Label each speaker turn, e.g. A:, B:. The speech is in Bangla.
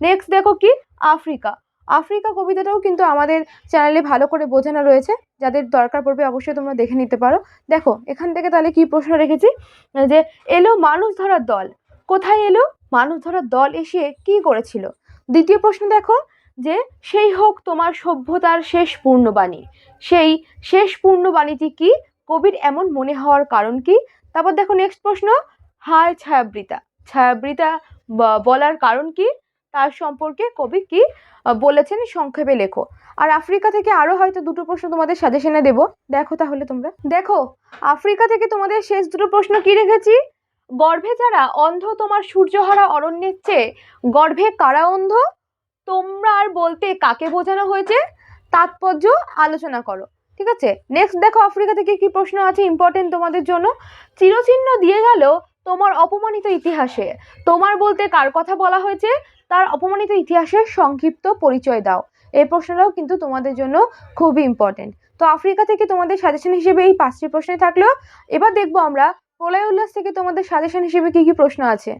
A: নেক্সট দেখো কি? আফ্রিকা। আফ্রিকা কবিতাটাও কিন্তু আমাদের চ্যানেলে ভালো করে বোঝানো রয়েছে। যাদের দরকার পড়বে অবশ্যই তোমরা দেখে নিতে পারো। দেখো, এখান থেকে তাহলে কি প্রশ্ন রেখেছি? যে এলো মানুষ ধরার দল। কোথায় এলো? মানুষ ধরার দল এসে কি করেছিল? দ্বিতীয় প্রশ্ন দেখো, যে সেই হোক তোমার সভ্যতার শেষ পূর্ণবাণী। সেই শেষ পূর্ণবাণীটি কি? কবির এমন মনে হওয়ার কারণ কি? তারপর দেখো নেক্সট প্রশ্ন, হায় ছায়াবৃতা। ছায়াবৃতা বলার কারণ কি? তার সম্পর্কে কবি কি বলেছেন সংক্ষেপে লেখো। আর আফ্রিকা থেকে আরও হয়তো দুটো প্রশ্ন তোমাদের সাজেশনে দেবো। দেখো তাহলে তোমরা। দেখো, আফ্রিকা থেকে তোমাদের শেষ দুটো প্রশ্ন কি রেখেছি? গর্ভে যারা অন্ধ, তোমার সূর্যহারা অরণ্যের চেয়ে গর্ভে কারা অন্ধ? তোমরা আর বলতে কাকে বোঝানো হয়েছে? তাৎপর্য আলোচনা করো। ঠিক আছে? নেক্সট দেখো, আফ্রিকা থেকে কি প্রশ্ন আছে ইম্পর্টেন্ট তোমাদের জন্য? চিরচিহ্ন দিয়ে গেল তোমার অপমানিত ইতিহাসে। তোমার বলতে কার কথা বলা হয়েছে? তার অপমানিত ইতিহাসের সংক্ষিপ্ত পরিচয় দাও। এই প্রশ্নটাও কিন্তু তোমাদের জন্য খুবই ইম্পর্টেন্ট তো আফ্রিকা থেকে তোমাদের সাজেশন হিসেবে এই পাঁচটি প্রশ্নে থাকল। এবার দেখব আমরা প্রলয় উল্লাস থেকে তোমাদের সাজেশন হিসেবে কি কি প্রশ্ন আছে।